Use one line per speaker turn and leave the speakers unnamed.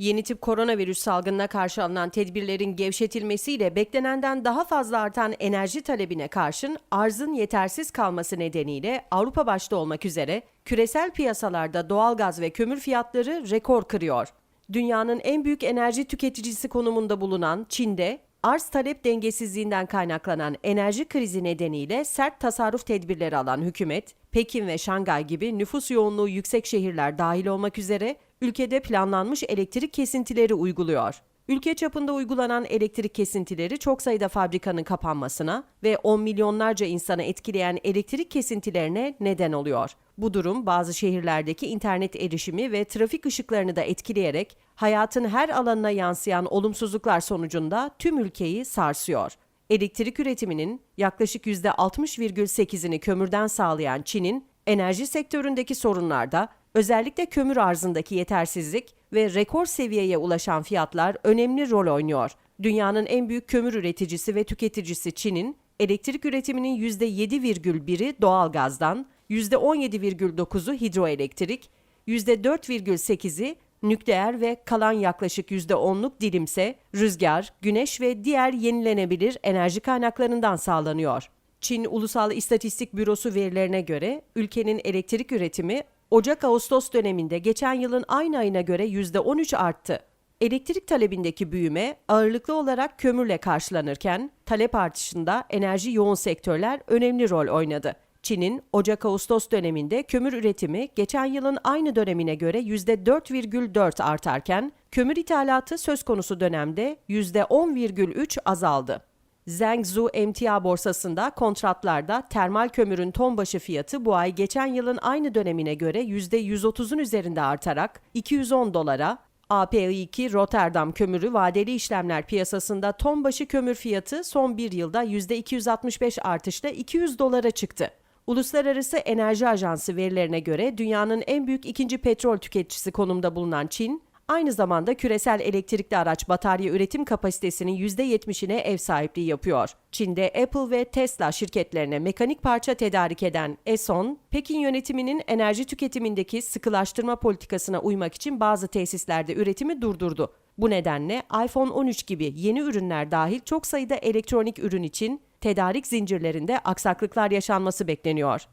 Yeni tip koronavirüs salgınına karşı alınan tedbirlerin gevşetilmesiyle beklenenden daha fazla artan enerji talebine karşın arzın yetersiz kalması nedeniyle Avrupa başta olmak üzere küresel piyasalarda doğalgaz ve kömür fiyatları rekor kırıyor. Dünyanın en büyük enerji tüketicisi konumunda bulunan Çin'de arz talep dengesizliğinden kaynaklanan enerji krizi nedeniyle sert tasarruf tedbirleri alan hükümet, Pekin ve Şangay gibi nüfus yoğunluğu yüksek şehirler dahil olmak üzere ülkede planlanmış elektrik kesintileri uyguluyor. Ülke çapında uygulanan elektrik kesintileri çok sayıda fabrikanın kapanmasına ve 10 milyonlarca insanı etkileyen elektrik kesintilerine neden oluyor. Bu durum bazı şehirlerdeki internet erişimi ve trafik ışıklarını da etkileyerek hayatın her alanına yansıyan olumsuzluklar sonucunda tüm ülkeyi sarsıyor. Elektrik üretiminin yaklaşık %60,8'ini kömürden sağlayan Çin'in enerji sektöründeki sorunlarda özellikle kömür arzındaki yetersizlik ve rekor seviyeye ulaşan fiyatlar önemli rol oynuyor. Dünyanın en büyük kömür üreticisi ve tüketicisi Çin'in elektrik üretiminin %7,1'i doğalgazdan, %17,9'u hidroelektrik, %4,8'i nükleer ve kalan yaklaşık %10'luk dilimse rüzgar, güneş ve diğer yenilenebilir enerji kaynaklarından sağlanıyor. Çin Ulusal İstatistik Bürosu verilerine göre ülkenin elektrik üretimi Ocak-Ağustos döneminde geçen yılın aynı ayına göre %13 arttı. Elektrik talebindeki büyüme ağırlıklı olarak kömürle karşılanırken talep artışında enerji yoğun sektörler önemli rol oynadı. Çin'in Ocak-Ağustos döneminde kömür üretimi geçen yılın aynı dönemine göre %4,4 artarken kömür ithalatı söz konusu dönemde %10,3 azaldı. Zhengzhou emtia borsasında kontratlarda termal kömürün ton başı fiyatı bu ay geçen yılın aynı dönemine göre %130'un üzerinde artarak 210 dolara, API2 Rotterdam kömürü vadeli işlemler piyasasında ton başı kömür fiyatı son bir yılda %265 artışla 200 dolara çıktı. Uluslararası Enerji Ajansı verilerine göre dünyanın en büyük ikinci petrol tüketicisi konumda bulunan Çin, aynı zamanda küresel elektrikli araç batarya üretim kapasitesinin %70'ine ev sahipliği yapıyor. Çin'de Apple ve Tesla şirketlerine mekanik parça tedarik eden Eson, Pekin yönetiminin enerji tüketimindeki sıkılaştırma politikasına uymak için bazı tesislerde üretimi durdurdu. Bu nedenle iPhone 13 gibi yeni ürünler dahil çok sayıda elektronik ürün için tedarik zincirlerinde aksaklıklar yaşanması bekleniyor.